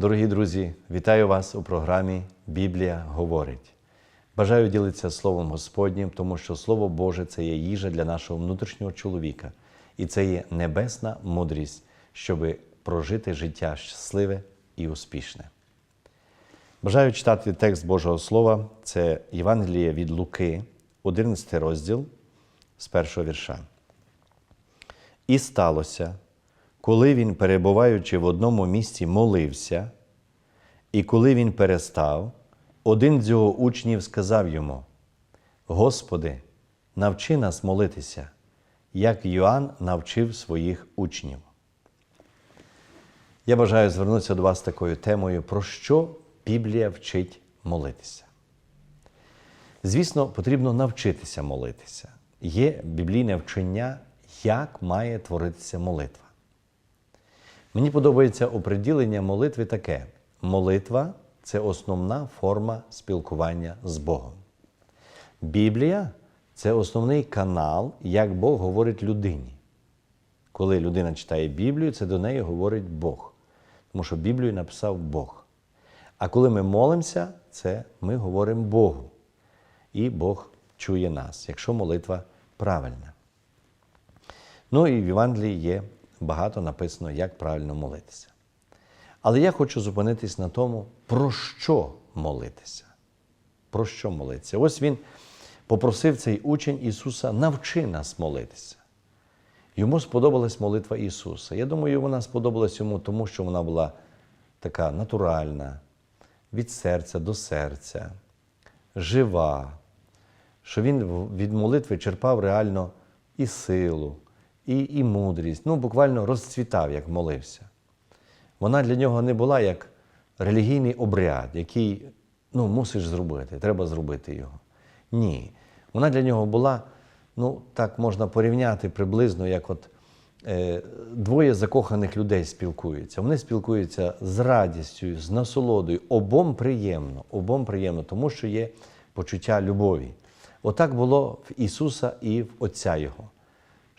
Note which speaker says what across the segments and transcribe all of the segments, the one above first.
Speaker 1: Дорогі друзі, вітаю вас у програмі Біблія говорить. Бажаю ділитися Словом Господнім, тому що Слово Боже це є їжа для нашого внутрішнього чоловіка, і це є небесна мудрість, щоб прожити життя щасливе і успішне. Бажаю читати текст Божого Слова, це Євангеліє від Луки, 11 розділ з першого вірша. І сталося, коли він, перебуваючи в одному місці, молився, і коли він перестав, один з його учнів сказав йому: Господи, навчи нас молитися, як Йоанн навчив своїх учнів. Я бажаю звернутися до вас з такою темою, про що Біблія вчить молитися. Звісно, потрібно навчитися молитися. Є біблійне вчення, як має творитися молитва. Мені подобається оприділення молитви таке: молитва це основна форма спілкування з Богом. Біблія це основний канал, як Бог говорить людині. Коли людина читає Біблію, це до неї говорить Бог. Тому що Біблію написав Бог. А коли ми молимося, це ми говоримо Богу. І Бог чує нас, якщо молитва правильна. Ну і в Євангелії є багато написано, як правильно молитися. Але я хочу зупинитись на тому, про що молитися. Про що молитися? Ось він попросив цей учень Ісуса, навчи нас молитися. Йому сподобалась молитва Ісуса. Я думаю, вона сподобалась йому, тому що вона була така натуральна, від серця до серця, жива, що він від молитви черпав реально і силу, і, і мудрість. Ну, буквально розцвітав, як молився. Вона для нього не була як релігійний обряд, який ну, мусиш зробити, треба зробити його. Ні. Вона для нього була, ну, так можна порівняти приблизно, як от е, двоє закоханих людей спілкуються. Вони спілкуються з радістю, з насолодою. Обом приємно, обом приємно, тому що є почуття любові. Отак було в Ісуса і в Отця Його.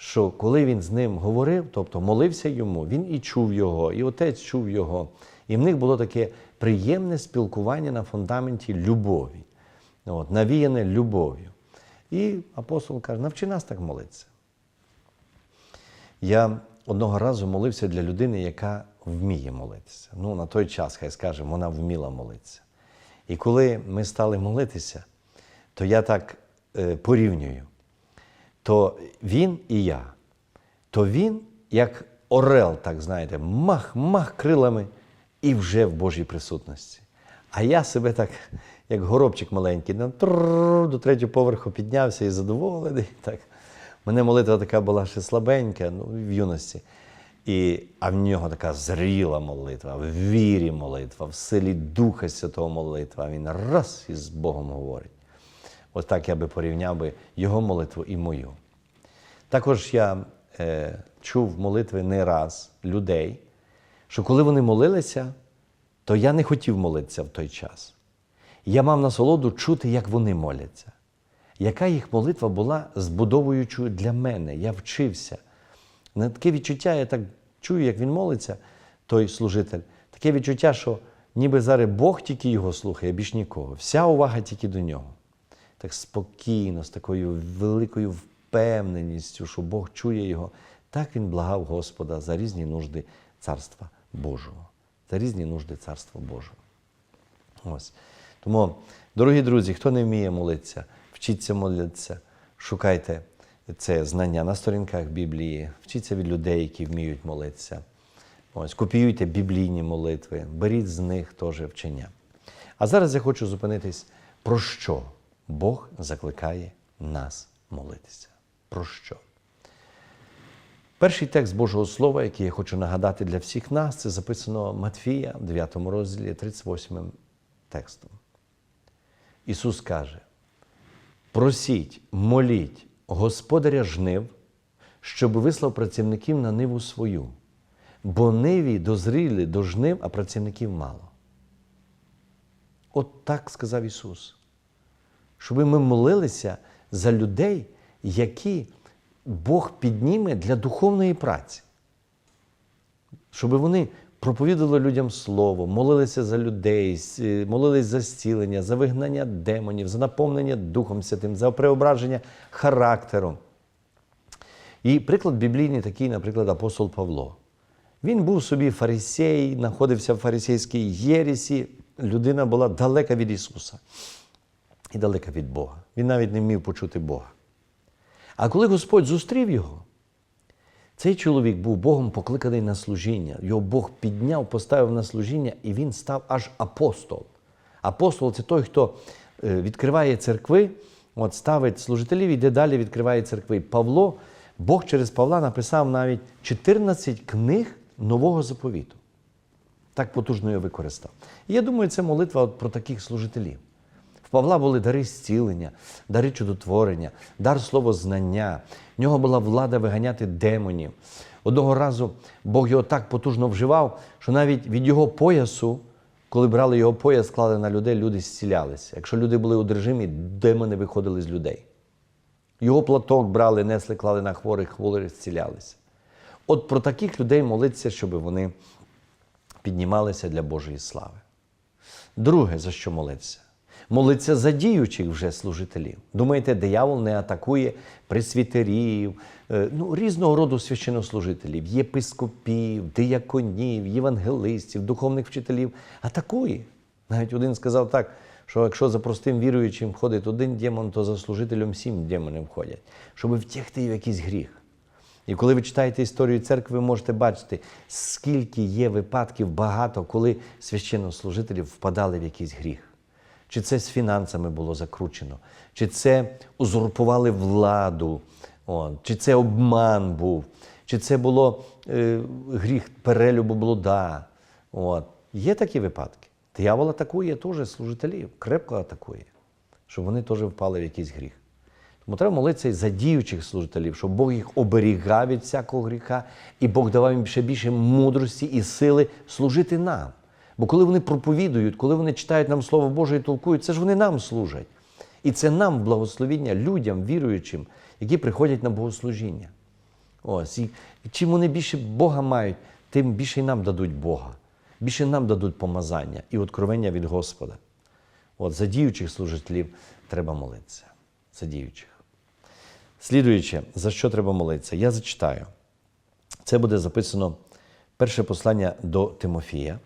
Speaker 1: Що коли він з ним говорив, тобто молився йому, він і чув його, і отець чув його. І в них було таке приємне спілкування на фундаменті любові, от, навіяне любов'ю. І апостол каже, навчи нас так молитися. Я одного разу молився для людини, яка вміє молитися. Ну, на той час, хай скажемо, вона вміла молитися. І коли ми стали молитися, то я так е, порівнюю, то він і я, то він, як орел, так знаєте, мах-мах крилами і вже в Божій присутності. А я себе так, як горобчик маленький, до третього поверху піднявся і задоволений. Так. Мене молитва така була ще слабенька, ну, в юності. І, а в нього така зріла молитва, в вірі молитва, в силі Духа Святого молитва. Він раз із Богом говорить. Ось так я би порівняв би його молитву і мою. Також я е, чув молитви не раз людей, що коли вони молилися, то я не хотів молитися в той час. Я мав насолоду чути, як вони моляться. Яка їх молитва була збудовуючою для мене? Я вчився. На таке відчуття, я так чую, як він молиться, той служитель. Таке відчуття, що ніби зараз Бог тільки його слухає, більш нікого. Вся увага тільки до нього. Так спокійно, з такою великою впевненістю, що Бог чує його. Так він благав Господа за різні нужди Царства Божого. За різні нужди Царства Божого. Ось. Тому, дорогі друзі, хто не вміє молитися, вчіться молитися, шукайте це знання на сторінках Біблії, вчіться від людей, які вміють молитися. Ось, Копіюйте біблійні молитви, беріть з них теж вчення. А зараз я хочу зупинитись, про що Бог закликає нас молитися. Про що? Перший текст Божого Слова, який я хочу нагадати для всіх нас, це записано Матфія, 9 розділі, 38 текстом. Ісус каже: просіть, моліть Господаря жнив, щоб вислав працівників на ниву свою, бо ниві дозріли до жнив, а працівників мало. От так сказав Ісус. Щоб ми молилися за людей, які Бог підніме для духовної праці. Щоб вони проповідували людям слово, молилися за людей, молились за зцілення, за вигнання демонів, за наповнення Духом Святим, за преображення характеру. І приклад біблійний такий, наприклад, апостол Павло. Він був собі фарисей, знаходився в фарисейській єресі. Людина була далека від Ісуса і далека від Бога. Він навіть не вмів почути Бога. А коли Господь зустрів його, цей чоловік був Богом покликаний на служіння. Його Бог підняв, поставив на служіння, і він став аж апостол. Апостол це той, хто е, відкриває церкви, от ставить служителів і йде далі відкриває церкви. Павло, Бог через Павла написав навіть 14 книг нового заповіту. Так потужно його використав. І я думаю, це молитва от про таких служителів. Павла були дари зцілення, дари чудотворення, дар словознання. В нього була влада виганяти демонів. Одного разу Бог його так потужно вживав, що навіть від його поясу, коли брали його пояс, клали на людей, люди зцілялися. Якщо люди були одержимі, демони виходили з людей. Його платок брали, несли, клали на хворих, хворі зцілялися. От про таких людей молиться, щоб вони піднімалися для Божої слави. Друге, за що молитися? Молиться за діючих вже служителів. Думаєте, диявол не атакує пресвітерів, е, ну, різного роду священнослужителів, єпископів, дияконів, євангелистів, духовних вчителів. Атакує. Навіть один сказав так, що якщо за простим віруючим ходить один демон, то за служителем сім демонів ходять, щоб втягти в якийсь гріх. І коли ви читаєте історію церкви, ви можете бачити, скільки є випадків багато, коли священнослужителі впадали в якийсь гріх. Чи це з фінансами було закручено, чи це узурпували владу, от, чи це обман був, чи це було е, гріх перелюбу блуда. От. Є такі випадки. Диявол атакує теж служителів, крепко атакує, щоб вони теж впали в якийсь гріх. Тому треба молитися і за діючих служителів, щоб Бог їх оберігав від всякого гріха, і Бог давав їм ще більше мудрості і сили служити нам. Бо коли вони проповідують, коли вони читають нам Слово Боже і толкують, це ж вони нам служать. І це нам благословіння людям, віруючим, які приходять на богослужіння. Ось. І чим вони більше Бога мають, тим більше й нам дадуть Бога, більше нам дадуть помазання і откровення від Господа. От за діючих служителів треба молитися. За діючих. Слідуючи, за що треба молитися? Я зачитаю. Це буде записано перше послання до Тимофія.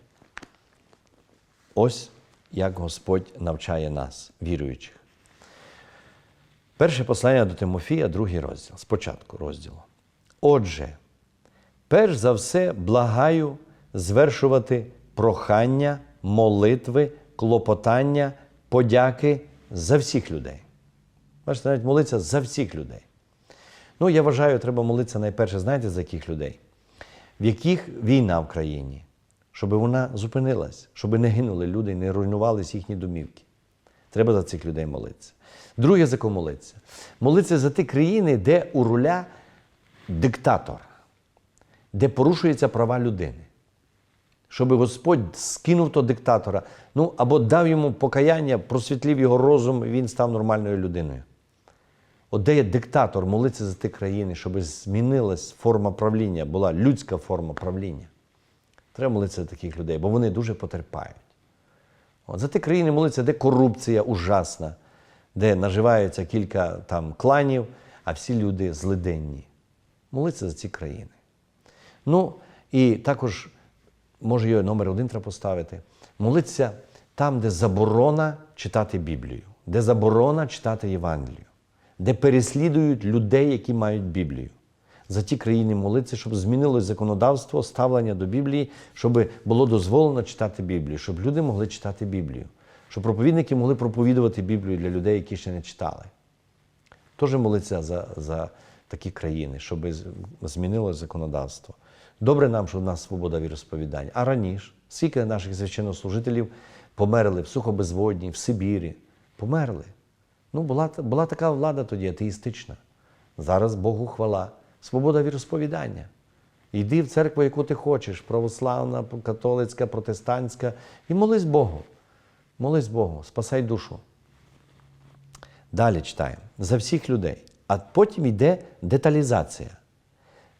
Speaker 1: Ось як Господь навчає нас, віруючих. Перше послання до Тимофія, другий розділ. Спочатку розділу. Отже, перш за все благаю звершувати прохання, молитви, клопотання, подяки за всіх людей. Бачите, навіть молитися за всіх людей. Ну, я вважаю, треба молитися найперше, знаєте, за яких людей? В яких війна в країні, щоб вона зупинилась, щоб не гинули люди, не руйнувалися їхні домівки. Треба за цих людей молитися. Друге, за кого молитися? Молитися за ті країни, де у руля диктатор, де порушуються права людини. Щоб Господь скинув того диктатора, ну або дав йому покаяння, просвітлів його розум, і він став нормальною людиною. От де є диктатор, молиться за ті країни, щоб змінилась форма правління, була людська форма правління. Треба молитися за таких людей, бо вони дуже потерпають. От за ті країни молиться, де корупція ужасна, де наживаються кілька там кланів, а всі люди злиденні. Молиться за ці країни. Ну, і також, може, його номер один треба поставити. Молитися там, де заборона читати Біблію, де заборона читати Євангелію, де переслідують людей, які мають Біблію. За ті країни молитися, щоб змінилось законодавство, ставлення до Біблії, щоб було дозволено читати Біблію, щоб люди могли читати Біблію, щоб проповідники могли проповідувати Біблію для людей, які ще не читали. Теж молиться за, за такі країни, щоб змінилось законодавство. Добре нам, що в нас свобода віросповідання. А раніше, скільки наших священнослужителів померли в Сухобезводній, в Сибірі, померли. Ну, була, була така влада тоді атеїстична. Зараз Богу хвала. Свобода віросповідання. Йди в церкву, яку ти хочеш, православна, католицька, протестантська, і молись Богу. Молись Богу, спасай душу. Далі читаємо. За всіх людей. А потім йде деталізація.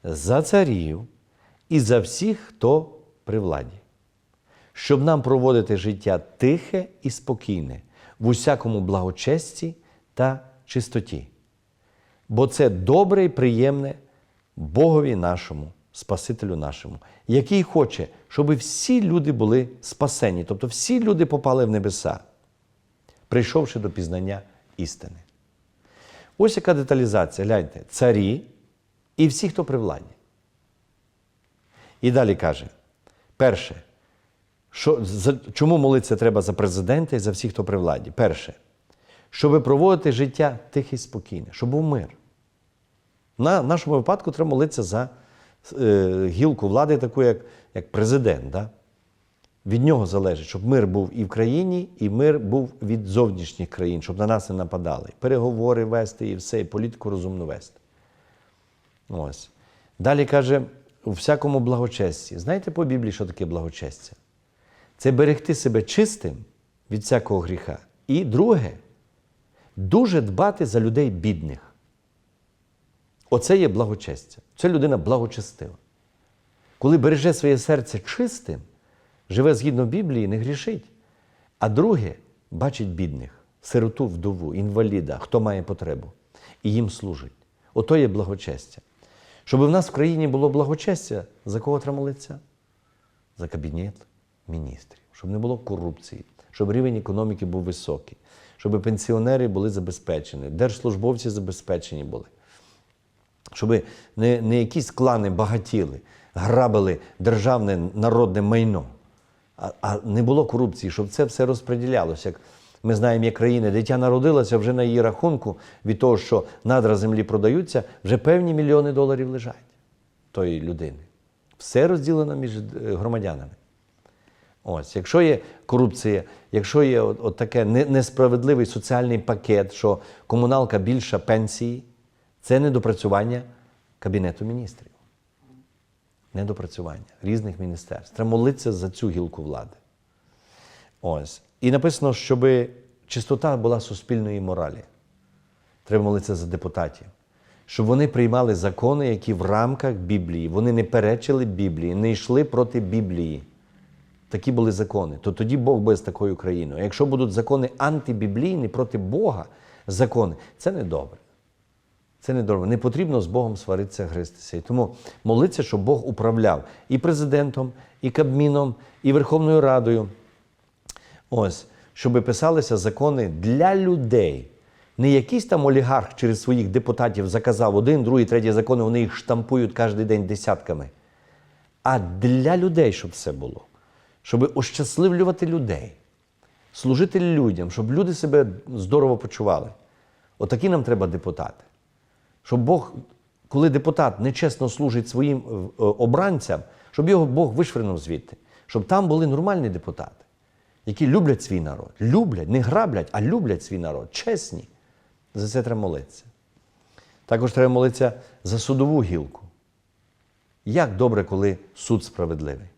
Speaker 1: За царів і за всіх, хто при владі, щоб нам проводити життя тихе і спокійне, в усякому благочесті та чистоті. Бо це добре і приємне Богові нашому, Спасителю нашому, який хоче, щоб всі люди були спасені, тобто всі люди попали в небеса, прийшовши до пізнання істини. Ось яка деталізація, гляньте, царі і всі, хто при владі. І далі каже: перше, що, за, чому молитися треба за президента і за всіх, хто при владі? Перше, щоб проводити життя тихе і спокійне, щоб був мир. На нашому випадку треба молитися за е, гілку влади, таку, як, як президент. Да? Від нього залежить, щоб мир був і в країні, і мир був від зовнішніх країн, щоб на нас не нападали. Переговори вести і все, і політику розумно вести. Ось. Далі каже, у всякому благочесті. Знаєте по Біблії, що таке благочестя? Це берегти себе чистим від всякого гріха. І друге, дуже дбати за людей бідних. Оце є благочестя. Це людина благочестива. Коли береже своє серце чистим, живе згідно Біблії, не грішить. А друге, бачить бідних, сироту, вдову, інваліда, хто має потребу, і їм служить. Ото є благочестя. Щоб в нас в країні було благочестя, за кого треба молитися? За кабінет міністрів, щоб не було корупції, щоб рівень економіки був високий, щоб пенсіонери були забезпечені, держслужбовці забезпечені були щоб не, не якісь клани багатіли, грабили державне народне майно, а, а не було корупції, щоб це все розподілялося. Ми знаємо, є країни, дитя народилося вже на її рахунку від того, що надра землі продаються, вже певні мільйони доларів лежать тої людини. Все розділено між е, громадянами. Ось, якщо є корупція, якщо є от, от таке несправедливий соціальний пакет, що комуналка більша пенсії, це недопрацювання Кабінету міністрів. Недопрацювання різних міністерств. Треба молитися за цю гілку влади. Ось. І написано, щоб чистота була суспільної моралі. Треба молитися за депутатів. Щоб вони приймали закони, які в рамках Біблії, вони не перечили Біблії, не йшли проти Біблії. Такі були закони. То тоді Бог буде з такою країною. Якщо будуть закони антибіблійні проти Бога, закони, це не добре. Це не добре. Не потрібно з Богом сваритися, гристися. І тому молиться, щоб Бог управляв і президентом, і Кабміном, і Верховною Радою. Ось, щоб писалися закони для людей. Не якийсь там олігарх через своїх депутатів заказав один, другий, третій закони, вони їх штампують кожен день десятками. А для людей, щоб все було. Щоб ощасливлювати людей, служити людям, щоб люди себе здорово почували. Отакі нам треба депутати. Щоб Бог, коли депутат нечесно служить своїм е, обранцям, щоб його Бог вишвернув звідти, щоб там були нормальні депутати, які люблять свій народ. Люблять, не граблять, а люблять свій народ, чесні. За це треба молитися. Також треба молитися за судову гілку. Як добре, коли суд справедливий.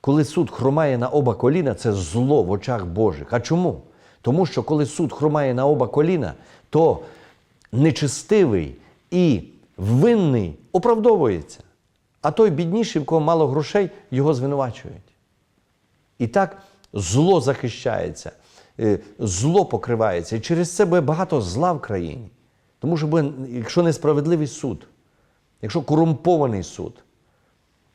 Speaker 1: Коли суд хромає на оба коліна, це зло в очах Божих. А чому? Тому що коли суд хромає на оба коліна, то нечестивий і винний оправдовується. А той бідніший, в кого мало грошей, його звинувачують. І так зло захищається, е, зло покривається. І через це буде багато зла в країні. Тому що буде, якщо несправедливий суд, якщо корумпований суд.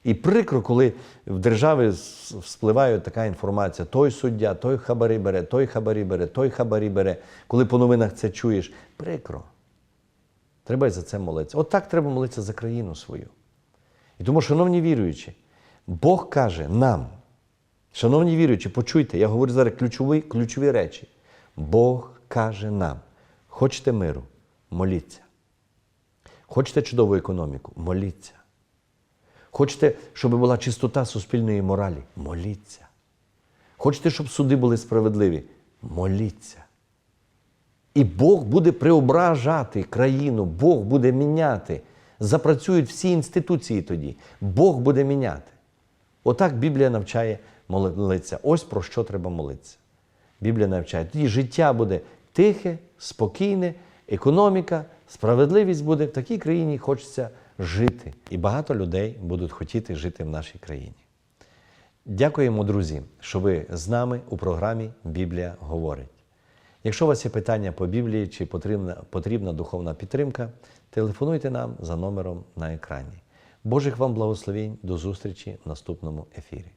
Speaker 1: І прикро, коли в державі с- вспливає така інформація: той суддя, той хабарі бере, той хабарі бере, той хабарі бере. Коли по новинах це чуєш, прикро. Треба й за це молитися. От так треба молитися за країну свою. І тому, шановні віруючі, Бог каже нам, шановні віруючі, почуйте, я говорю зараз ключові, ключові речі. Бог каже нам: хочете миру, моліться. Хочете чудову економіку, моліться. Хочете, щоб була чистота суспільної моралі? Моліться. Хочете, щоб суди були справедливі? Моліться. І Бог буде преображати країну, Бог буде міняти. Запрацюють всі інституції тоді. Бог буде міняти. Отак Біблія навчає молитися. Ось про що треба молитися. Біблія навчає. Тоді життя буде тихе, спокійне, економіка, справедливість буде. В такій країні хочеться жити. І багато людей будуть хотіти жити в нашій країні. Дякуємо, друзі, що ви з нами у програмі Біблія говорить. Якщо у вас є питання по Біблії чи потрібна, потрібна духовна підтримка, телефонуйте нам за номером на екрані. Божих вам благословень, до зустрічі в наступному ефірі.